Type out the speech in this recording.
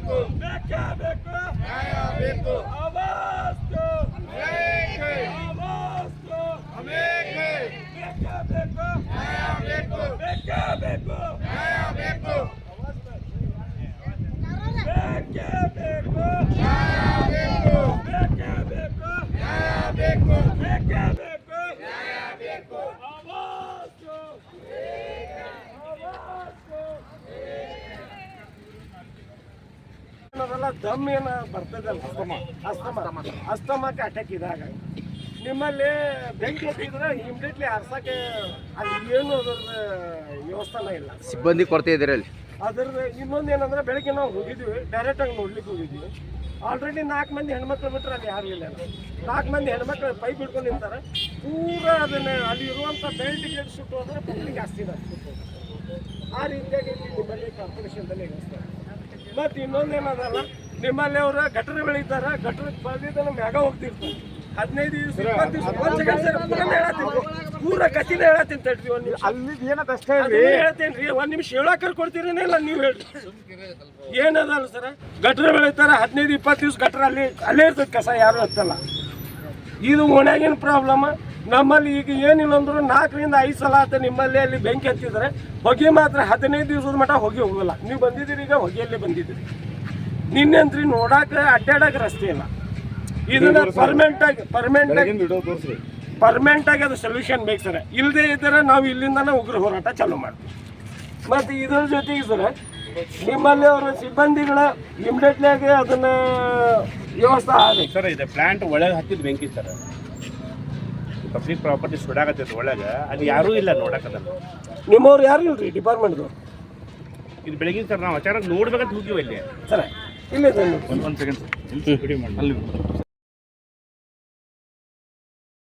ಬೇಕು. ಬೇಕು ಬೇಕು? ಅನ್ನೋದೆಲ್ಲ ದಮ್ ಏನು ಬರ್ತದಲ್ಲ. ಅಸ್ತಮ. ಅಸ್ತಮಕ್ಕೆ ಅಟ್ಯಾಕ್ ಇದಾಗ. ನಿಮ್ಮಲ್ಲಿ ಬೆಂಕಿ ಹತ್ತಿದ್ರೆ ಇಮಿಡಿಯೇಟ್ಲಿ ಹರ್ಸಕ್ಕೆ ಅಲ್ಲಿ ಏನು ಅದ್ರದ್ದು ವ್ಯವಸ್ಥೆನೇ ಇಲ್ಲ. ಸಿಬ್ಬಂದಿ ಕೊರತೆ ಇದೆ ಅಲ್ಲಿ ಅದ್ರದ್ದು ಇನ್ನೊಂದು ಏನಂದ್ರೆ ಬೆಳಗ್ಗೆ ನಾವು ಹೋಗಿದ್ವಿ ಡೈರೆಕ್ಟ್ ಆಗಿ ನೋಡ್ಲಿಕ್ಕೆ ಹೋಗಿದ್ವಿ. ಆಲ್ರೆಡಿ ನಾಲ್ಕು ಮಂದಿ ಹೆಣ್ಮಕ್ಳು ಬಿಟ್ರೆ ಅಲ್ಲಿ ಯಾರು ಇಲ್ಲ ನಾಲ್ಕು ಮಂದಿ ಹೆಣ್ಮಕ್ಳು ಪೈಪ್ ಹಿಡ್ಕೊಂಡು ನಿಂತಾರೆ. ಪೂರ ಅದನ್ನ ಅಲ್ಲಿ ಇರುವಂಥ ಬೆಲ್ಟ್ ಗೇಟ್ ಸುಟ್ಟು ಹೋದ್ರೆ ಪಬ್ಲಿಕ್ ಜಾಸ್ತಿ ಇದೆ ಆ ರೀತಿಯಾಗಿ ನಿಮ್ಮಲ್ಲಿ ಕಾರ್ಪೊರೇಷನ್ದಲ್ಲಿ ವ್ಯವಸ್ಥೆ ಮತ್ತು ಇನ್ನೊಂದು ಏನದಲ್ಲ ನಿಮ್ಮಲ್ಲಿ ಅವ್ರ ಗಟರ ಬೆಳೀತಾರ ಗಟರ ಬೆಳೆದಿದ್ದನ್ನು ಮ್ಯಾಗ ಹೋಗ್ತಿರ್ತಾರೆ. ಹದಿನೈದು ದಿವಸ ಇಪ್ಪತ್ತು ದಿವಸ ಒಂದು ಸೆಕೆಂಡ್ ಸರ್ ಪೂರ ಹೇಳತ್ತೀನಿ. ಪೂರ ಕಥಿನ ಹೇಳತ್ತೀನಿ ತಡ್ರಿ ಒಂದು ನಿಮಿಷ. ಅಲ್ಲಿ ಏನದ ಅಷ್ಟೇ ಅದೇ ಹೇಳ್ತೇನೆ ರೀ ಒಂದು ನಿಮಿಷ ಹೇಳಕ್ಕೆ ಇಲ್ಲ ನೀವು ಹೇಳಿ ಏನದಲ್ಲ ಸರ? ಗಟ್ರ ಬೆಳಿತಾರೆ ಹದಿನೈದು ಇಪ್ಪತ್ತು ದಿವಸ ಗಟ್ರ ಅಲ್ಲಿ ಅಲ್ಲೇ ಇರ್ತದೆ ಕಸ ಯಾರು ಹತ್ತಲ್ಲ ಇದು ಓಣ್ಯಾಗಿನ ಪ್ರಾಬ್ಲಮ್ ನಮ್ಮಲ್ಲಿ ಈಗ ಏನಿಲ್ಲ ಅಂದ್ರೂ ನಾಲ್ಕರಿಂದ ಐದು ಸಲ ಆತ ನಿಮ್ಮಲ್ಲಿ ಅಲ್ಲಿ ಬೆಂಕಿ ಹತ್ತಿದ್ರೆ ಹೊಗೆ ಮಾತ್ರ ಹದಿನೈದು ದಿವಸದ ಮಟ್ಟ ಹೊಗೆ ಹೋಗಲ್ಲ. ನೀವು ಬಂದಿದ್ದೀರಿ ಈಗ ಹೊಗೆಯಲ್ಲಿ ಬಂದಿದ್ದೀರಿ. ನಿನ್ನೆ ಅಂತ್ರಿ ನೋಡಾಕ ಅಡ್ಡಾಡಕ ರಸ್ತೆ ಇಲ್ಲ. ಇದನ್ನ ಪರ್ಮನೆಂಟ್ ಆಗಿ ಪರ್ಮನೆಂಟ್ ಆಗಿ ಪರ್ಮನೆಂಟ್ ಆಗಿ ಅದು ಸೊಲ್ಯೂಷನ್ ಬೇಕು ಸರ್. ಇಲ್ಲದೆ ಇದ್ದರೆ ನಾವು ಇಲ್ಲಿಂದನೇ ಉಗ್ರ ಹೋರಾಟ ಚಾಲೂ ಮಾಡ್ತೀವಿ. ಮತ್ತು ಇದ್ರ ಜೊತೆಗೆ ಸರ್ ನಿಮ್ಮಲ್ಲಿ ಅವರ ಸಿಬ್ಬಂದಿಗಳ ಇಮಿಡಿಯೇಟ್ಲಿ ಆಗಿ ಅದನ್ನ ವ್ಯವಸ್ಥೆ ಆಗಬೇಕು. ಸರ್ ಇದೆ ಪ್ಲಾಂಟ್ ಒಳಗೆ ಹತ್ತಿದ ಬೆಂಕಿ ಸರ್. ಪಬ್ಲಿಕ್ ಪ್ರಾಪರ್ಟಿ ಸುಡಾಕತ್ತೈತೆ ಒಳಗೆ ಅಲ್ಲಿ ಯಾರೂ ಇಲ್ಲ ನೋಡಕದಲ್ಲ ನಿಮ್ಮವ್ರು ಯಾರು ಇಲ್ರಿ? ಡಿಪಾರ್ಟ್ಮೆಂಟ್ದು ಇದು ಬೆಳಗಿನ ಸರ್ ನಾವು ಅಚಾನಕ್ ನೋಡ್ಬೇಕಂತ ಹೋಗಿವೆ ಇಲ್ಲಿ. ಸರ್ ಇಲ್ಲ ಒಂದು ಒಂದು ಸೆಕೆಂಡ್ ಅಲ್ಲಿ